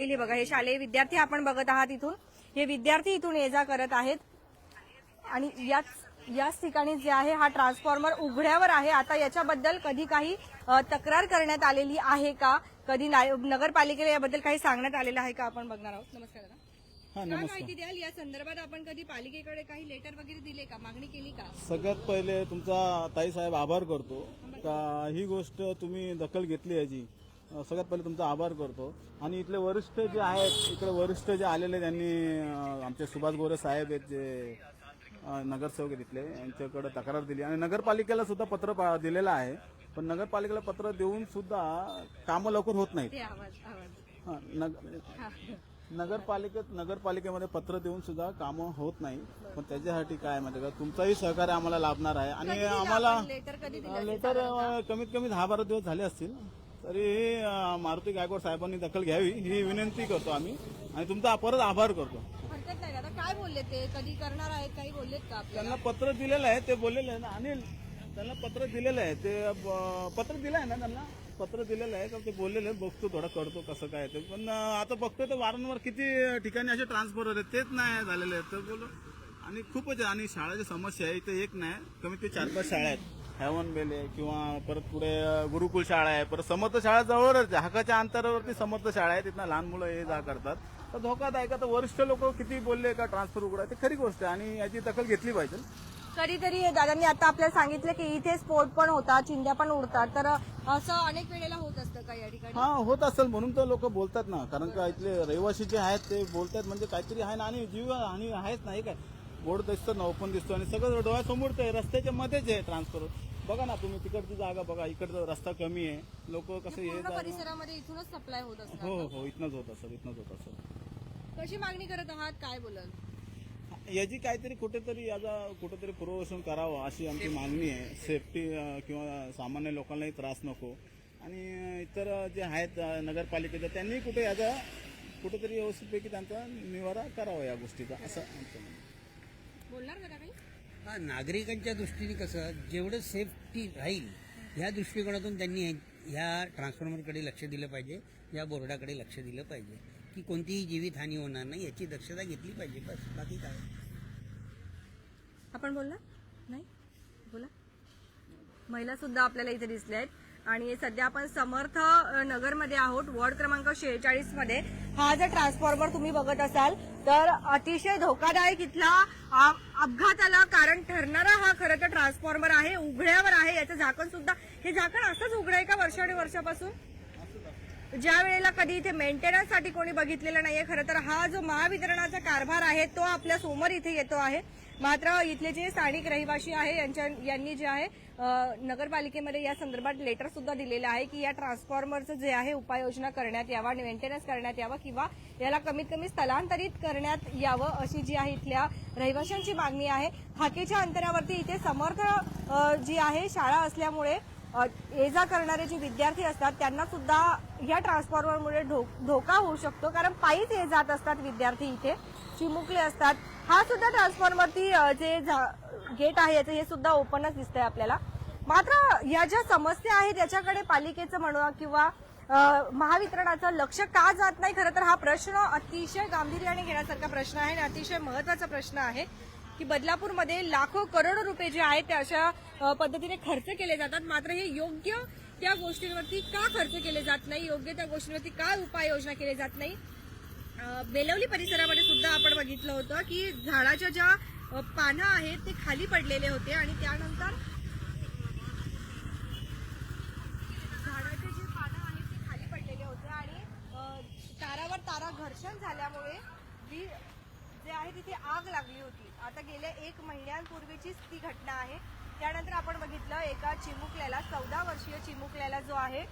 बघा हे शालेय विद्यार्थी आपण बघत आहात इथून. हे विद्यार्थी इथून ये जा करत आहेत. आणि याच याच ठिकाणी जे आहे हा ट्रान्सफॉर्मर उघड्यावर आहे. आता याच्याबद्दल कधी काही तक्रार करण्यात आलेली आहे का? कधी नगरपालिकेला याबद्दल काही सांगण्यात आलेलं आहे का? आपण बघणार आहोत. नमस्कार दादा. हा काय नमस्कार. माहिती द्याल. या संदर्भात आपण कधी पालिकेकडे काही लेटर वगैरे दिले का? मागणी केली का? सगळ्यात पहिले तुमचा ताई साहेब आभार करतो का ही गोष्ट तुम्ही दखल घेतली याची? सगळ्यात पहिले तुमचा आभार करतो. आणि इथले वरिष्ठ जे आहेत इकडे वरिष्ठ जे आलेले त्यांनी आमचे सुभाष गोरे साहेब आहेत जे नगरसेवक आहेत इथले यांच्याकडे तक्रार दिली. आणि नगरपालिकेला सुद्धा पत्र पा- दिलेलं आहे. पण नगरपालिकेला पत्र देऊन सुद्धा कामं लवकर होत नाहीत. नगरपालिकेत नगरपालिकेमध्ये पत्र देऊन सुद्धा कामं होत नाही पण त्याच्यासाठी काय माहिती का? तुमचाही सहकार्य आम्हाला लाभणार आहे. आणि आम्हाला लेटर कमीत कमी दहा बारा दिवस झाले असतील. तरी मारुती गायकवाड साहेबांनी दखल घ्यावी ही विनंती करतो आम्ही. आणि तुमचा परत आभार करतो. हरकत नाही दादा. काय बोलले ते? कधी करणार आहेत काही बोललेत का त्यांना पत्र दिलेलं आहे ते बोललेलं आहे ना अनिल त्यांना पत्र दिलेलं आहे. ते ब- पत्र दिलं आहे ना त्यांना? पत्र दिलेलं आहे का ते बोललेलं बघतो थोडं करतो कसं काय ते. पण आता बघतोय तर वारंवार किती ठिकाणी असे ट्रान्सफर होते तेच नाही झालेले आहेत. तर बोलो. आणि खूपच आहे. आणि शाळेची समस्या आहे. इथे एक नाही. कमीत कमी चार पाच शाळा आहेत. हेवन बेले किंवा परत पुढे गुरुकुल शाळा आहे परत समर्थ शाळा जवळच आहे. हाकाच्या अंतरावरती समर्थ शाळा आहे तिथं लहान मुलं ये जा करतात. तर धोकादायक आहे. तर वरिष्ठ लोक किती बोलले का ट्रान्सफर उघडा ते खरी गोष्ट आहे आणि याची दखल घेतली पाहिजे. कधीतरी हे दादांनी आता आपल्याला सांगितलं की इथे स्फोट पण होतात चिंध्या पण उडतात. तर असं अनेक वेळेला होत असतं का या ठिकाणी? हा होत असेल. म्हणून तर लोक बोलतात ना. कारण का इथले रहिवासी जे आहेत ते बोलतात म्हणजे काहीतरी आहे ना आणि जीव हानी आहेच नाही काय? बोर्ड दिसतं ना ओपन दिसतो आणि सगळं डोळ्यासमोर ते रस्त्याच्या मध्येच आहे ट्रान्सफर बघा ना तुम्ही तिकडची जागा बघा इकडचा रस्ता कमी आहे. लोक कसं ये पूर्ण जा परिसरामध्ये इथूनच सप्लाय होत असतात हो हो इथनच होत असेल इथनच होत असेल कशी मागणी करत आहात? काय बोलाल? याची काहीतरी कुठेतरी याचा कुठेतरी पुनर्वसन करावं अशी आमची मागणी आहे. सेफ्टी अं, किंवा सामान्य लोकांनाही त्रास नको. आणि अं, इतर जे आहेत अं, नगरपालिकेचे त्यांनी कुठे याचा कुठेतरी व्यवस्थितपैकी त्यांचा निवारा करावा या गोष्टीचा असं आमचं म्हणणं आहे. बोलणार का काही? हा नागरिकांच्या दृष्टीने कसं जेवढं सेफ्टी राहील ह्या दृष्टिकोनातून त्यांनी ह्या- ट्रान्सफॉर्मरकडे लक्ष दिलं पाहिजे या बोर्डाकडे लक्ष दिलं पाहिजे की कोणतीही जीवितहानी होणार नाही याची दक्षता घेतली पाहिजे बस बाकी काय? आपण बोलणार? नाही? बोला. महिला सुद्धा आपल्याला इथे दिसल्या आहेत. आणि सध्या आपण समर्थ नगरमध्ये आहोत वॉर्ड क्रमांक शेहेचाळीसमध्ये. हा जर ट्रान्सफॉर्मर तुम्ही बघत असाल तर अतिशय धोकादायक इथला अपघाताला कारण ठरणारा हा खरं तर ट्रान्सफॉर्मर आहे उघड्यावर आहे याचं झाकण सुद्धा हे झाकण असंच उघडं आहे का वर्ष आणि वर्षापासून ज्या वेळेला कधी इथे मेंटेनन्ससाठी कोणी बघितलेलं नाहीये खरं तर हा जो महावितरणाचा कारभार आहे तो आपल्यासमोर इथे येतो आहे. मात्र इथले जे स्थानिक रहिवासी आहे यांच्या यांनी जे आहे नगरपालिकेमध्ये या संदर्भात लेटर सुद्धा दिलेलं आहे की या ट्रान्सफॉर्मरचं जे आहे उपाययोजना करण्यात यावा मेंटेनन्स करण्यात यावा किंवा याला कमीत कमी स्थलांतरित करण्यात यावं अशी जी आहे इथल्या रहिवाशांची मागणी आहे. हाकेच्या अंतरावरती इथे समर्थ जी आहे शाळा असल्यामुळे ये जा करणारे जे विद्यार्थी असतात त्यांना सुद्धा या ट्रान्सफॉर्मरमुळे धोका होऊ शकतो. कारण पायीच ये जात असतात विद्यार्थी इथे. चिमुकले असतात. हा सुद्धा ट्रान्सफॉर्मरची जे गेट आहे याचं हे सुद्धा ओपनच दिसतंय आपल्याला. मात्र या ज्या समस्या आहेत याच्याकडे पालिकेचं म्हणा किंवा महावितरणाचं लक्ष का जात नाही खरं तर हा प्रश्न अतिशय गांभीर्याने घेण्यासारखा प्रश्न आहे आणि अतिशय महत्त्वाचा प्रश्न आहे. की बदलापूरमध्ये लाखो करोडो रुपये जे आहेत ते अशा पद्धतीने खर्च केले जातात. मात्र हे योग्य त्या गोष्टींवरती का खर्च केले जात नाही? योग्य त्या गोष्टींवरती काय उपाययोजना केली जात नाही? बेलवली परिसरामध्ये सुद्धा आपण बघितलं होतं की झाडाच्या ज्या पानं आहेत ते खाली पडलेले होते आणि त्यानंतर झाडाचे जे पानं आहेत ते खाली पडलेले होते आणि तारावर तारा घर्षण झाल्यामुळे वीज जे आहे तिथे आग लागली होती. आता गेल्या एक महिन्यांपूर्वीचीच ती घटना आहे. त्यानंतर आपण बघितलं एका चिमुकल्याला चौदा वर्षीय चिमुकल्याला जो आहे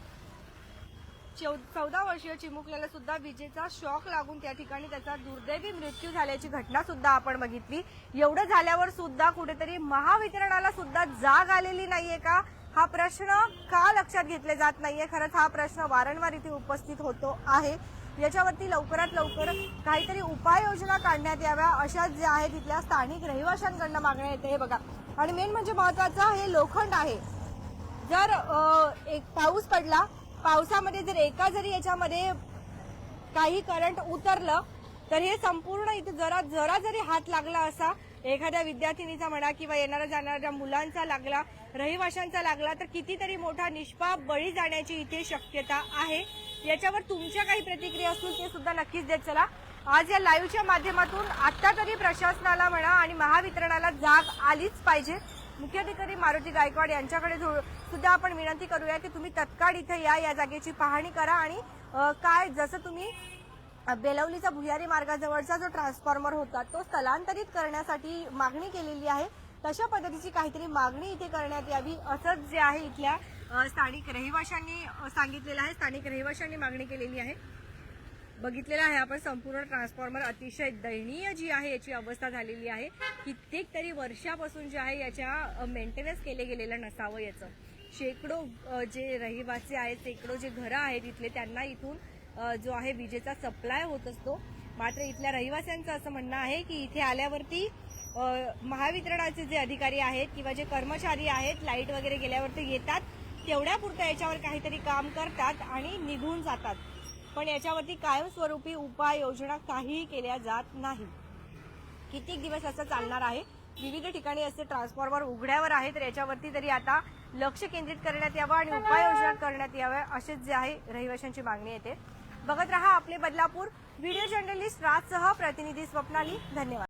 चौदा वर्षीय चिमुकल्याला सुद्धा विजेचा शॉक लागून त्या ठिकाणी त्याचा दुर्दैवी मृत्यू झाल्याची घटना सुद्धा आपण बघितली. एवढं झाल्यावर सुद्धा कुठेतरी महावितरणाला सुद्धा जाग आलेली नाहीये का? हा प्रश्न का लक्षात घेतले जात नाहीये? खरंच हा प्रश्न वारंवार इथे उपस्थित होतो आहे. याच्यावरती लवकरात लवकर काहीतरी उपाययोजना काढण्यात याव्या अशा ज्या आहेत तिथल्या स्थानिक रहिवाशांकडनं मागण्या येते हे बघा. आणि मेन म्हणजे महत्वाचं हे लोखंड आहे. जर एक पाऊस पडला पावसामध्ये जर एका जरी याच्यामध्ये काही करंट उतरलं तर हे संपूर्ण इथे जरा जरा जरी हात लागला असा एखाद्या विद्यार्थिनीचा म्हणा किंवा येणाऱ्या जाणाऱ्या मुलांचा लागला रहिवाशांचा लागला तर कितीतरी मोठा निष्पाप बळी जाण्याची इथे शक्यता आहे. याच्यावर तुमच्या काही प्रतिक्रिया असतील ते सुद्धा नक्कीच देत चला. आज या लाईव्हच्या माध्यमातून आता तरी प्रशासनाला म्हणा आणि महावितरणाला जाग आलीच पाहिजे. मुख्याधिकारी मारुती गायकवाड यांच्याकडे सुद्धा आपण विनंती करूया की तुम्ही तत्काळ इथे या या जागेची पाहणी करा आणि काय जसं तुम्ही बेलवलीचा भुयारी मार्गाजवळचा जो ट्रान्सफॉर्मर होता तो स्थलांतरित करण्यासाठी मागणी केलेली आहे. तशा पद्धतीची काहीतरी मागणी इथे करण्यात यावी असंच जे आहे इथल्या स्थानिक रहिवाशांनी सांगितलेलं आहे. स्थानिक रहिवाशांनी मागणी केलेली आहे. बघितलेलं आहे आपण संपूर्ण ट्रान्सफॉर्मर अतिशय दयनीय जी आहे याची अवस्था झालेली आहे. कित्येक तरी वर्षापासून जे आहे याच्या मेंटेनन्स केले गेलेलं नसावं याचं. शेकडो जे रहिवासी आहेत शेकडो जे घरं आहेत इथले त्यांना इथून जो आहे विजेचा सप्लाय होत असतो. मात्र इथल्या रहिवाशांचं असं म्हणणं आहे की इथे आल्यावरती महावितरणाचे जे अधिकारी आहेत किंवा जे कर्मचारी आहेत लाइट वगैरे गेल्यावरती येतात तेवढ्यापुरतं याच्यावर काहीतरी काम करतात आणि निघून जातात. पण याच्यावरती कायमस्वरूपी उपाययोजना काहीही केल्या जात नाही. कित्येक दिवस असं चालणार आहे? विविध ठिकाणी असे ट्रान्सफॉर्मर उघड्यावर आहे तर याच्यावरती तरी आता लक्ष केंद्रित करण्यात यावं आणि उपाययोजना करण्यात याव्या असेच जे आहे रहिवाशांची मागणी येते. बघत रहा आपले बदलापूर. व्हिडिओ जर्नलिस्ट राजसह प्रतिनिधी स्वप्नाली. धन्यवाद.